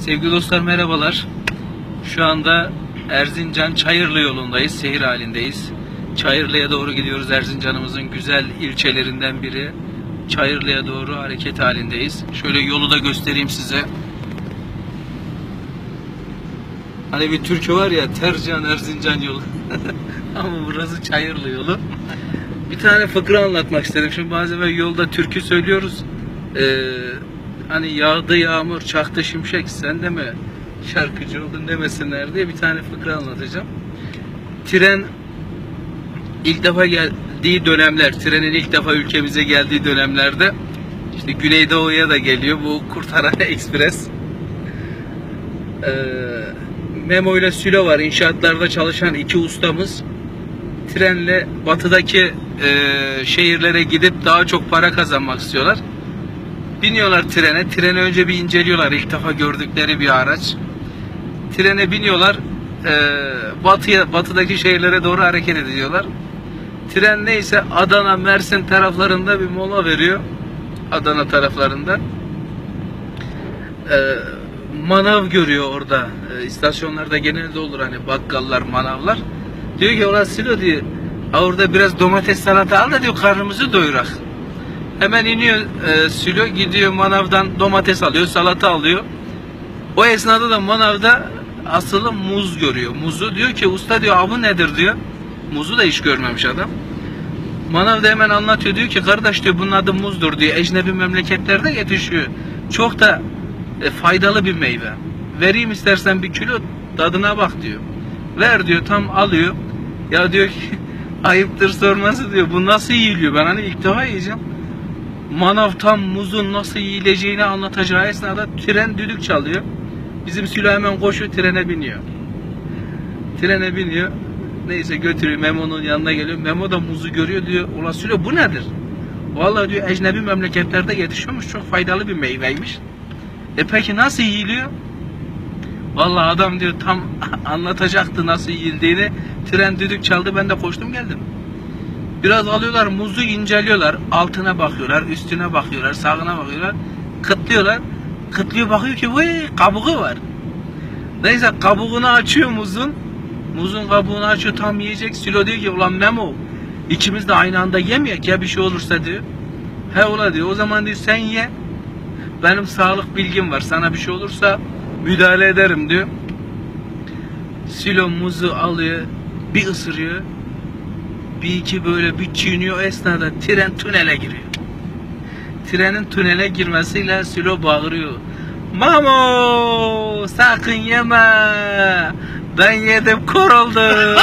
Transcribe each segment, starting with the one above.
Sevgili dostlar merhabalar. Şu anda Erzincan Çayırlı yolundayız. Seyir halindeyiz. Çayırlı'ya doğru gidiyoruz. Erzincan'ımızın güzel ilçelerinden biri. Çayırlı'ya doğru hareket halindeyiz. Şöyle yolu da göstereyim size. Hani bir türkü var ya Tercan Erzincan yolu. Ama burası Çayırlı yolu. Bir tane fıkra anlatmak istedim. Şimdi bazen yolda türkü söylüyoruz. Ee, hani yağdı yağmur, çaktı şimşek sen de mi şarkıcı oldun demesinler diye bir tane fıkra anlatacağım. Tren ilk defa geldiği dönemler, trenin ilk defa ülkemize geldiği dönemlerde işte Güneydoğu'ya da geliyor bu Kurtaran Ekspres. Ee, Memo ile Sülo var inşaatlarda çalışan iki ustamız trenle batıdaki e, şehirlere gidip daha çok para kazanmak istiyorlar. Biniyorlar trene. Treni önce bir inceliyorlar. ilk defa gördükleri bir araç. Trene biniyorlar. E, batıya, batıdaki şehirlere doğru hareket ediyorlar. Tren neyse Adana, Mersin taraflarında bir mola veriyor. Adana taraflarında. E, manav görüyor orada. E, istasyonlarda genelde olur hani bakkallar, manavlar. Diyor ki ulan Silo diyor. "Ha Orada biraz domates salata al da diyor karnımızı doyurak. Hemen iniyor e, Silo gidiyor manavdan domates alıyor, salata alıyor. O esnada da manavda asılı muz görüyor. Muzu diyor ki usta diyor avı nedir diyor. Muzu da hiç görmemiş adam. Manav da hemen anlatıyor diyor ki kardeş diyor bunun adı muzdur diyor. Ecnebi memleketlerde yetişiyor. Çok da e, faydalı bir meyve. Vereyim istersen bir kilo tadına bak diyor. Ver diyor tam alıyor. Ya diyor ki ayıptır sorması diyor. Bu nasıl yiyiliyor? Ben hani ilk defa yiyeceğim. Manav tam muzun nasıl yiyileceğini anlatacağı esnada tren düdük çalıyor. Bizim Sülo hemen koşuyor trene biniyor. Trene biniyor. Neyse götürüyor Memo'nun yanına geliyor. Memo da muzu görüyor diyor. Ulan Sülo bu nedir? Vallahi diyor ecnebi memleketlerde yetişiyormuş. Çok faydalı bir meyveymiş. E peki nasıl yiyiliyor? Vallahi adam diyor tam anlatacaktı nasıl yiyildiğini. Tren düdük çaldı ben de koştum geldim. Biraz alıyorlar muzu inceliyorlar. Altına bakıyorlar, üstüne bakıyorlar, sağına bakıyorlar. Kıtlıyorlar. Kıtlıyor bakıyor ki vay kabuğu var. Neyse kabuğunu açıyor muzun. Muzun kabuğunu açıyor tam yiyecek. Silo diyor ki ulan Memo ikimiz de aynı anda yemeyek ya bir şey olursa diyor. He ula diyor o zaman diyor sen ye. Benim sağlık bilgim var. Sana bir şey olursa müdahale ederim diyor. Silo muzu alıyor. Bir ısırıyor. Bir iki böyle bir çiğniyor. Esnada tren tünele giriyor. Trenin tünele girmesiyle Silo bağırıyor. Mamo sakın yeme. Ben yedim koruldum.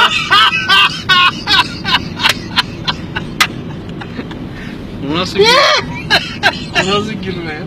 Bu nasıl gülme? Bu nasıl gülme ya?